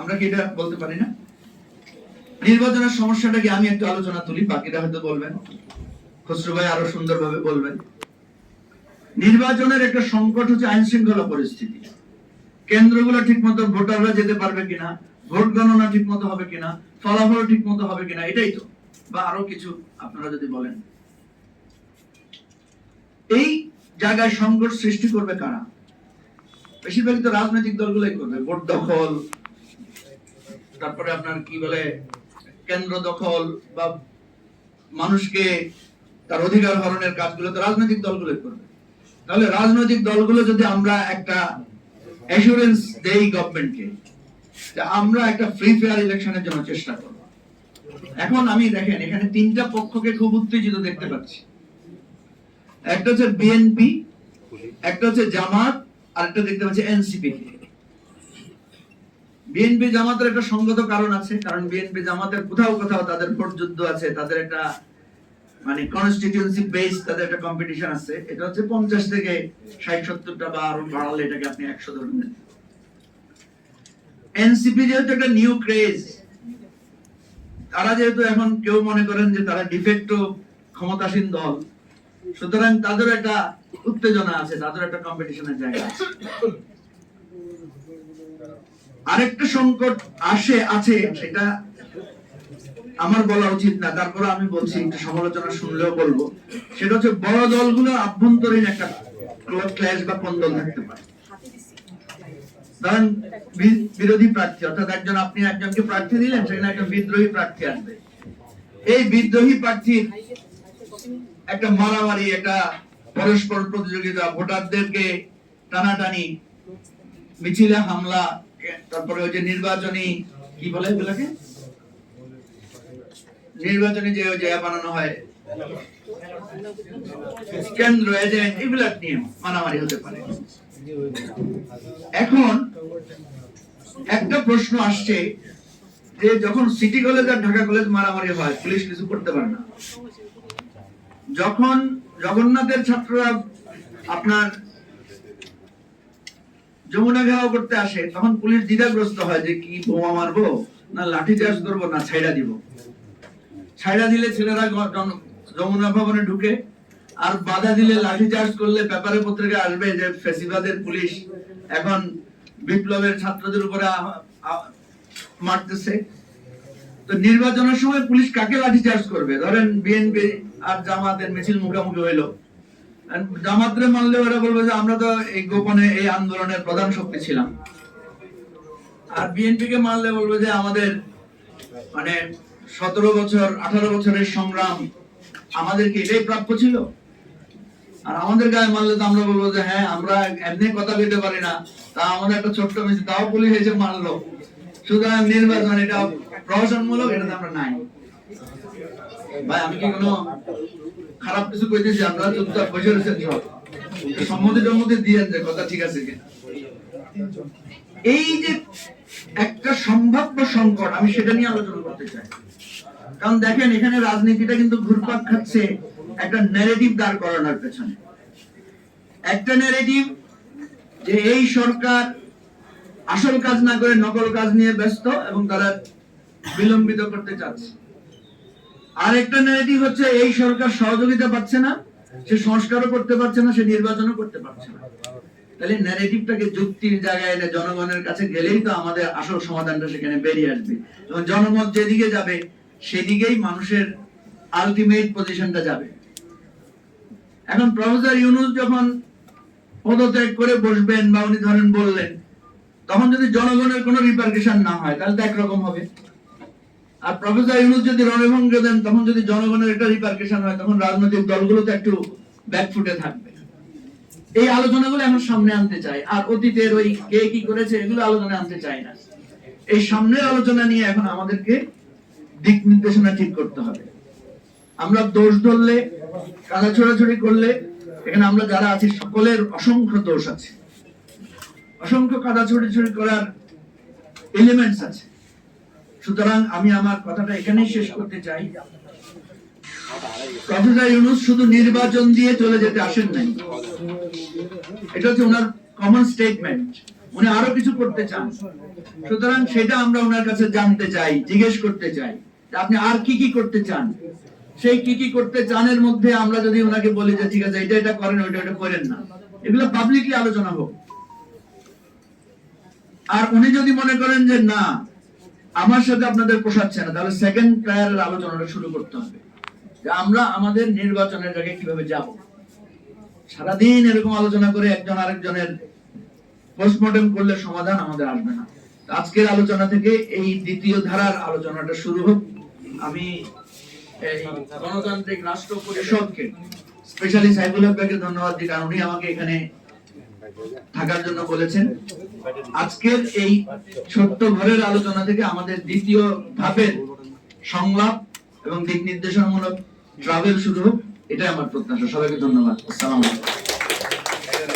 আমরা কি এটা বলতে পারি না? নির্বাচনের সমস্যাটা কি আমি একটু আলোচনা তুলি বাকিরা হয়তো বলবেন। খসরু ভাই আরও সুন্দরভাবে বলবেন। নির্বাচনের একটা সংকট হচ্ছে আইন শৃঙ্খলা পরিস্থিতি। কেন্দ্রগুলো ঠিক মতো ভোটাররা যেতে পারবে কিনা, ভোট গণনা ঠিক মতো হবে কিনা, ফলাফল ঠিক মতো হবে কিনা, এটাই তো। বা আরও কিছু আপনারা যদি বলেন। এই জায়গায় সংকট সৃষ্টি করবে কারা? বেশিরভাগই তো রাজনৈতিক দলগুলোই করবে, ভোট দখল তারপরে আপনার কি বলে, কেন্দ্র দখল বা মানুষকে তার অধিকার হরণের কাজগুলো তো রাজনৈতিক দলগুলোই করবে। তাহলে রাজনৈতিক দলগুলো যদি আমরা একটা অ্যাসুরেন্স দেই গভর্নমেন্টকে যে আমরা একটা ফ্রি ফেয়ার ইলেকশনের জন্য চেষ্টা করব। এখন আমি দেখেন, এখানে তিনটা পক্ষকে খুব উত্তেজিত দেখতে পাচ্ছি। একটা হচ্ছে বিএনপি একটা হচ্ছে জামাত, আর একটা দেখতে পাচ্ছি এনসিপি বিএনপি জামাতের একটা সঙ্গত কারণ আছে, কারণ বিএনপি জামাতের কোথাও কোথাও তাদের ভোট যুদ্ধ আছে, তাদের একটা মানে কনস্টিটিউয়েন্সি বেস তাদের একটা কম্পিটিশন আছে। এটা হচ্ছে পঞ্চাশ থেকে ষাট, সত্তরটা বা আরও বাড়ালে এটাকে আপনি একশো ধরে নেন এনসিপি যেহেতু একটা নিউ ক্রেজ তারা যেহেতু এখন কেউ মনে করেন যে তারা ডিফেক্টো ক্ষমতাসীন দল, সুতরাং তাদের একটা উত্তেজনা আছে তাদের একটা কম্পিটিশনের জায়গা আছে। আরেকটা সংকট আসে, আছে, সেটা আমার বলা উচিত না। তারপরে আমি বলছি সমালোচনা শুনলেও বলব। সেটা হচ্ছে বড় দলগুলো আভ্যন্তরীণ একটা ক্ল্যাশ বা কন্দল থাকতে পারে বিরোধী প্রার্থী, অর্থাৎ একজন আপনি একজনকে প্রার্থী দিলেন, সেখানে বিদ্রোহী প্রার্থী আসবে। এই বিদ্রোহী প্রার্থীর একটা মারামারি, একটা পরস্পর প্রতিযোগিতা, ভোটারদেরকে টানাটানি মিছিলে হামলা, তারপরে ওই যে নির্বাচনী, কি বলে এগুলাকে নির্বাচনী যে যে বানানো হয়, কেন্দ্র, এজেন্ট, এগুলা নিয়ে মারামারি হতে পারে। এখন একটা প্রশ্ন আসছে যে যখন সিটি কলেজ আর ঢাকা কলেজ মারামারি হয়, পুলিশ কিছু করতে পারে না। যখন জগন্নাথের ছাত্ররা আপনার যমুনা ঘেরাও করতে আসে, তখন পুলিশ দ্বিধাগ্রস্ত হয় যে কি বোমা মারবো, না লাঠি চার্জ করব, না ছাইড়া দিব। ছাইড়া দিলে ছেলেরা যমুনা ভবনে ঢুকে, আর বাধা দিলে লাঠি চার্জ করলে পেপারে পত্রিকা আসবে যে ফেসিবাদের পুলিশ এখন বিপ্লবের ছাত্রদের উপরে মারতেছে। তো নির্বাচনের সময় পুলিশ কাকে লাঠি চার্জ করবে? ধরেন বিএনপি আর জামাতের মিছিল মুখোমুখি হইল। জামাতরে মানলে ওরা বলবে যে আমরা তো এই গোপনে এই আন্দোলনের প্রধান শক্তি ছিলাম। আর বিএনপি কে মানলে বলবে যে আমাদের মানে সতেরো বছর, আঠারো বছরের সংগ্রাম আমাদেরকে এটাই প্রাপ্য ছিল। আর আমাদের গায়ে মারলে তো আমরা বলব যে হ্যাঁ আমরা এমনি কথা পেতে পারি না, তা আমাদের একটা ছোট্ট মিছিল তাও পুলিশ এসে মারলো সুতরাং নির্বাচন এটা প্রহসনমূলক এটা তো আমরা নাই। ভাই, আমি কি কোনো খারাপ কিছু কইতেছি চুপচাপ বসে রয়েছেন সম্মতি টম্মতি দিয়েন যে কথা ঠিক আছে কিনা? এই যে একটা সম্ভাব্য সংকট, আমি সেটা নিয়ে আলোচনা করতে চাই। কারণ দেখেন, এখানে রাজনীতিটা কিন্তু ঘুরপাক খাচ্ছে একটা ন্যারেটিভ দাঁড় করানোর পেছনে। একটা ন্যারেটিভ যে এই সরকার আসল কাজ না করে নকল কাজ নিয়ে ব্যস্ত এবং তারা বিলম্বিত করতে চাচ্ছে। আর একটা ন্যারেটিভ হচ্ছে, এই সরকার সহযোগিতা পাচ্ছে না, সে সংস্কারও করতে পারছে না, সে নির্বাচনও করতে পারছে না। তাহলে ন্যারেটিভটাকে যুক্তির জায়গায় এনে জনগণের কাছে গেলেই তো আমাদের আসল সমাধানটা সেখানে বেরিয়ে আসবে। এবং জনমত যেদিকে যাবে, সেদিকেই মানুষের আলটিমেট পজিশনটা যাবে। এখন প্রফেসর ইউনুস যখন পদত্যাগ করে বসবেন বা উনি ধরেন বললেন, তখন যদি জনগণের কোনো রিপার্কেশন না হয়, তাহলে তো একরকম হবে। আর প্রফেসর ইউনুস যদি রণভঙ্গ দেন, তখন যদি জনগণের একটা রিপার্কেশন হয়, তখন রাজনৈতিক দলগুলো তো একটু ব্যাকফুটে থাকবে। এই আলোচনাগুলো এখন সামনে আনতে চাই। আর অতীতের ওই কে কি করেছে, এগুলো আলোচনা আনতে চাই না। এই সামনের আলোচনা নিয়ে এখন আমাদেরকে দিক নির্দেশনা ঠিক করতে হবে। আমরা দোষ ধরলে, কাদা ছোড়াছড়ি করলে, এখানে আমরা যারা আছি, সকলের অসংখ্য দোষ আছে। অসংখ্য কাদা ছড়ি করার এলিমেন্টস আছে। সুতরাং আমি আমার কথাটা এখানেই শেষ করতে চাই। প্রফেসর ইউনুস শুধু নির্বাচন দিয়ে চলে যেতে আসেন নাই। এটা হচ্ছে ওনার কমন স্টেটমেন্ট উনি আরও কিছু করতে চান। সুতরাং সেটা আমরা ওনার কাছে জানতে চাই, জিজ্ঞেস করতে চাই আপনি আর কি কি করতে চান? সেই কি কি করতে চানের মধ্যে আমরা যদি ওনাকে বলি যে ঠিক আছে, এটা এটা করেন, ওইটা ওটা করেন না। এগুলো পাবলিকলি আলোচনা হোক। আর উনি যদি মনে করেন যে না আমার সাথে আপনাদের পোষাচ্ছে না, তাহলে সেকেন্ড প্রায়ারের আলোচনাটা শুরু করতে হবে। যে আমরা আমাদের নির্বাচনের জায়গায় কীভাবে যাব? সারাদিন এরকম আলোচনা করে একজন আরেকজনের পোস্টমর্টম করলে সমাধান আমাদের আসবে না। আজকের আলোচনা থেকে এই দ্বিতীয় ধারার আলোচনাটা শুরু হোক। আমি গণতান্ত্রিক রাষ্ট্র পরিষদকে, স্পেশালি সাইফুল হককে ধন্যবাদ দিই, কারণ উনি আমাকে এখানে থাকার জন্য বলেছেন। আজকের এই ছোট্ট ঘরের আলোচনা থেকে আমাদের দ্বিতীয় ধাপের সংলাপ এবং দিক নির্দেশনামূলক ট্রাভেল শুরু হোক, এটাই আমার প্রত্যাশা। সবাইকে ধন্যবাদ। আসসালাম আলাইকুম।